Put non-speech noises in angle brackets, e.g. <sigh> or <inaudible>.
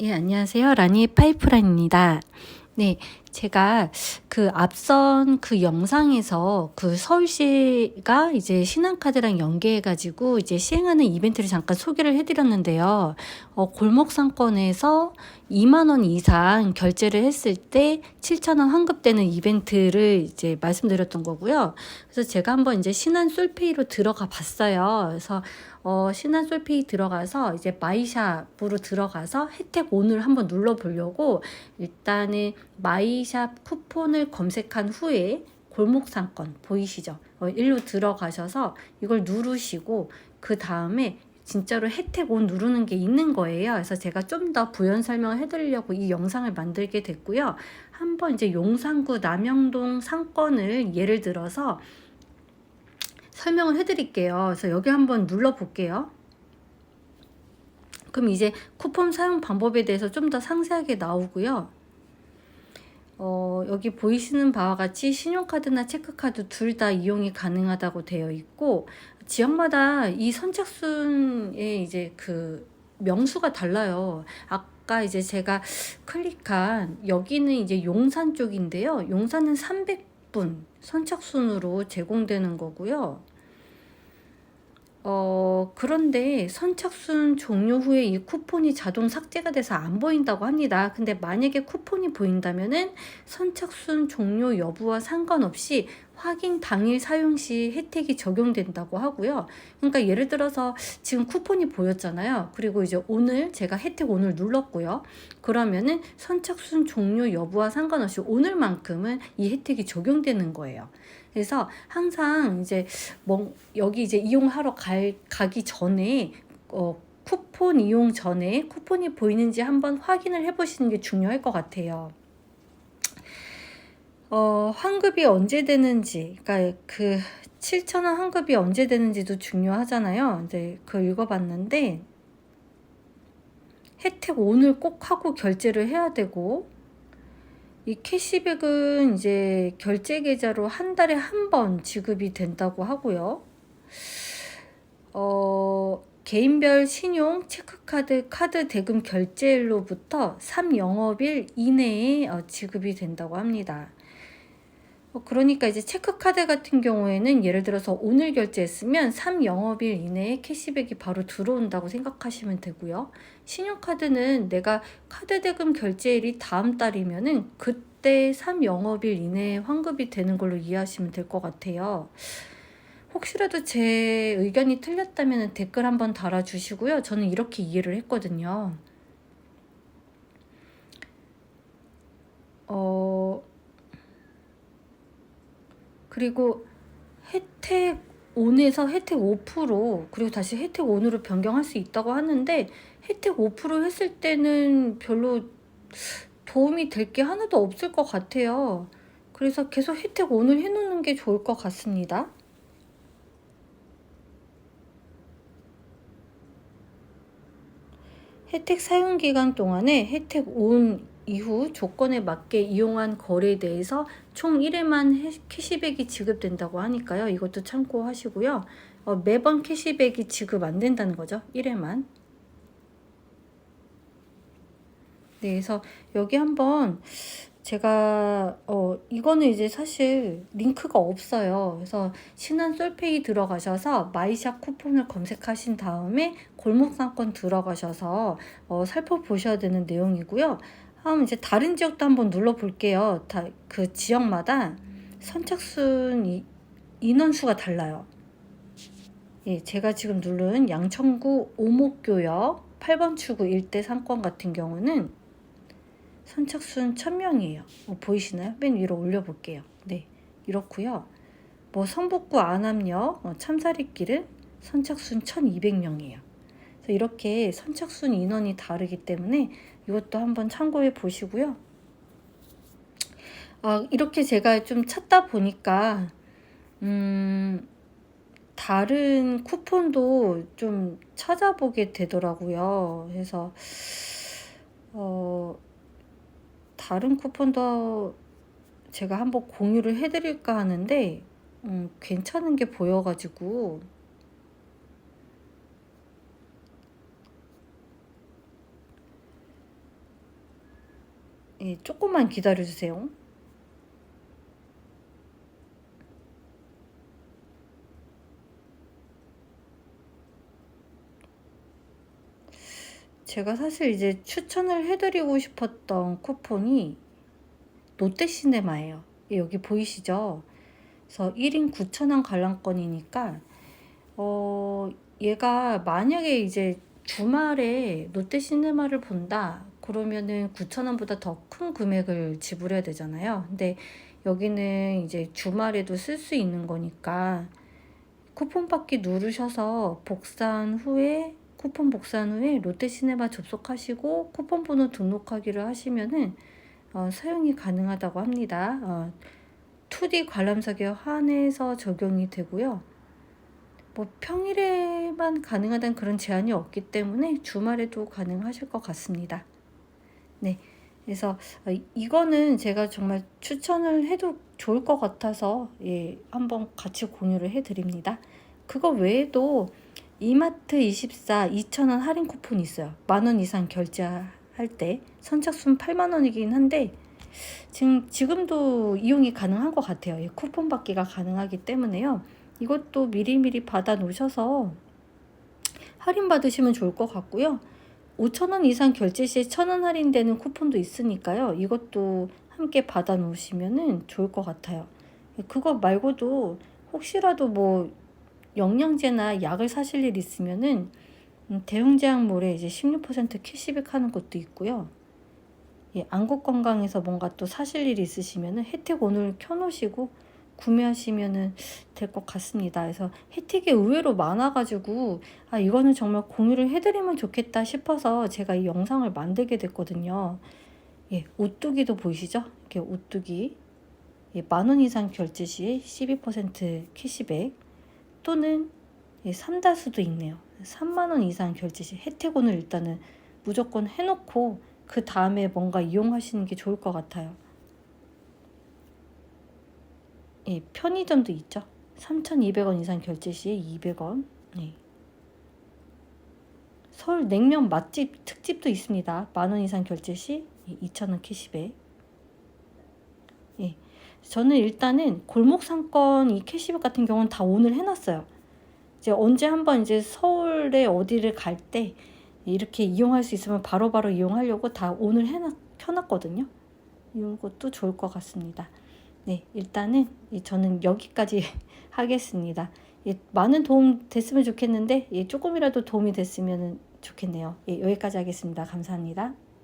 예, 안녕하세요. 라니 파이프라인입니다. 네, 제가 그 앞선 그 영상에서 그 서울시가 이제 신한카드랑 연계해가지고 이제 시행하는 이벤트를 잠깐 소개를 해드렸는데요. 어, 골목 상권에서 2만원 이상 결제를 했을 때 7천원 환급되는 이벤트를 이제 말씀드렸던 거고요. 그래서 제가 한번 이제 신한 솔페이로 들어가 봤어요. 그래서 어, 신한 솔페이 들어가서 이제 마이샵으로 들어가서 혜택 온을 한번 눌러보려고 일단은 마이 샵 쿠폰을 검색한 후에 골목 상권 보이시죠? 어, 일로 들어가셔서 이걸 누르시고 그 다음에 진짜로 혜택 온 누르는 게 있는 거예요. 그래서 제가 좀 더 부연 설명을 해드리려고 이 영상을 만들게 됐고요. 한번 이제 용산구 남영동 상권을 예를 들어서 설명을 해드릴게요. 그래서 여기 한번 눌러볼게요. 그럼 이제 쿠폰 사용 방법에 대해서 좀 더 상세하게 나오고요. 어, 여기 보이시는 바와 같이 신용카드나 체크카드 둘 다 이용이 가능하다고 되어 있고 지역마다 이 선착순의 이제 그 명수가 달라요. 아까 이제 제가 클릭한 여기는 이제 용산 쪽인데요. 용산은 300분 선착순으로 제공되는 거고요. 어, 그런데 선착순 종료 후에 이 쿠폰이 자동 삭제가 돼서 안 보인다고 합니다. 근데 만약에 쿠폰이 보인다면은 선착순 종료 여부와 상관없이 확인 당일 사용 시 혜택이 적용된다고 하고요. 그러니까 예를 들어서 지금 쿠폰이 보였잖아요. 그리고 이제 오늘 제가 혜택 오늘 눌렀고요. 그러면은 선착순 종료 여부와 상관없이 오늘만큼은 이 혜택이 적용되는 거예요. 그래서 항상 이제 뭐 여기 이제 이용하러 갈, 가기 전에 어, 쿠폰 이용 전에 쿠폰이 보이는지 한번 확인을 해보시는 게 중요할 것 같아요. 어, 환급이 언제 되는지, 그러니까 그 7,000원 환급이 언제 되는지도 중요하잖아요. 이제 그 읽어봤는데 혜택 오늘 꼭 하고 결제를 해야 되고 이 캐시백은 이제 결제 계좌로 한 달에 한 번 지급이 된다고 하고요. 어, 개인별 신용, 체크카드, 카드 대금 결제일로부터 3영업일 이내에 어, 지급이 된다고 합니다. 어, 그러니까 이제 체크카드 같은 경우에는 예를 들어서 오늘 결제했으면 3영업일 이내에 캐시백이 바로 들어온다고 생각하시면 되고요. 신용카드는 내가 카드 대금 결제일이 다음 달이면은 그때 3영업일 이내에 환급이 되는 걸로 이해하시면 될 것 같아요. 혹시라도 제 의견이 틀렸다면 댓글 한번 달아주시고요. 저는 이렇게 이해를 했거든요. 어, 그리고 혜택 온에서 혜택 5% 그리고 다시 혜택 온으로 변경할 수 있다고 하는데 혜택 5% 했을 때는 별로 도움이 될 게 하나도 없을 것 같아요. 그래서 계속 혜택 온을 해놓는 게 좋을 것 같습니다. 혜택 사용 기간 동안에 혜택 온 이후 조건에 맞게 이용한 거래에 대해서 총 1회만 캐시백이 지급된다고 하니까요. 이것도 참고하시고요. 어, 매번 캐시백이 지급 안 된다는 거죠. 1회만. 네, 그래서 여기 한번 제가 어 이거는 이제 사실 링크가 없어요. 그래서 신한 솔페이 들어가셔서 마이샵 쿠폰을 검색하신 다음에 골목상권 들어가셔서 어 살펴보셔야 되는 내용이고요. 다음 이제 다른 지역도 한번 눌러볼게요. 다 그 지역마다 선착순 이, 인원수가 달라요. 예, 제가 지금 누른 양천구 오목교역 8번 출구 일대 상권 같은 경우는 선착순 1000명이에요. 뭐 보이시나요? 맨 위로 올려볼게요. 네, 이렇고요. 뭐 성북구 안암역 어, 참사리길은 선착순 1200명이에요. 그래서 이렇게 선착순 인원이 다르기 때문에 이것도 한번 참고해 보시고요. 아, 이렇게 제가 좀 찾다 보니까 음, 다른 쿠폰도 좀 찾아보게 되더라고요. 그래서 어, 다른 쿠폰도 제가 한번 공유를 해드릴까 하는데 음, 괜찮은 게 보여가지고 예, 조금만 기다려주세요. 제가 사실 이제 추천을 해드리고 싶었던 쿠폰이 롯데시네마예요. 예, 여기 보이시죠? 그래서 1인 9,000원 관람권이니까 어, 얘가 만약에 이제 주말에 롯데시네마를 본다 그러면은 9,000원보다 더 큰 금액을 지불해야 되잖아요. 근데 여기는 이제 주말에도 쓸 수 있는 거니까 쿠폰 받기 누르셔서 복사한 후에 쿠폰 복사한 후에 롯데시네마 접속하시고 쿠폰 번호 등록하기를 하시면은 어, 사용이 가능하다고 합니다. 어, 2D 관람석에 한해서 적용이 되고요. 뭐 평일에만 가능하다는 그런 제한이 없기 때문에 주말에도 가능하실 것 같습니다. 네. 그래서 어, 이거는 제가 정말 추천을 해도 좋을 것 같아서 예, 한번 같이 공유를 해 드립니다. 그거 외에도 이마트 24 2,000원 할인 쿠폰이 있어요. 만 원 이상 결제할 때 선착순 8만 원이긴 한데 지금 지금도 이용이 가능한 것 같아요. 예, 쿠폰 받기가 가능하기 때문에요. 이것도 미리미리 받아 놓으셔서 할인 받으시면 좋을 것 같고요. 5,000원 이상 결제 시에 1,000원 할인되는 쿠폰도 있으니까요. 이것도 함께 받아 놓으시면 좋을 것 같아요. 그거 말고도 혹시라도 뭐 영양제나 약을 사실 일 있으면은 음, 대형제약몰에 이제 16% 캐시백 하는 것도 있고요. 예, 안국 건강에서 뭔가 또 사실 일이 있으시면은 혜택 오늘 켜놓으시고 구매하시면은 될 것 같습니다. 그래서 혜택이 의외로 많아가지고 아 이거는 정말 공유를 해드리면 좋겠다 싶어서 제가 이 영상을 만들게 됐거든요. 예, 오뚜기도 보이시죠? 이렇게 오뚜기 예, 만원 이상 결제 시에 12% 캐시백 또는 예, 삼다수도 있네요. 3만 원 이상 결제 시 혜택원을 일단은 무조건 해놓고 그 다음에 뭔가 이용하시는 게 좋을 것 같아요. 예, 편의점도 있죠. 3,200원 이상 결제 시에 200원. 예. 서울 냉면 맛집 특집도 있습니다. 만 원 이상 결제 시 2,000원 캐시백. 예. 저는 일단은 골목 상권 이 캐시백 같은 경우는 다 오늘 해놨어요. 이제 언제 한번 이제 서울에 어디를 갈 때 이렇게 이용할 수 있으면 바로바로 바로 이용하려고 다 오늘 해놨, 켜놨거든요. 이것도 좋을 것 같습니다. 네, 일단은 저는 여기까지 <laughs> 하겠습니다. 예, 많은 도움 됐으면 좋겠는데 예, 조금이라도 도움이 됐으면 좋겠네요. 예, 여기까지 하겠습니다. 감사합니다.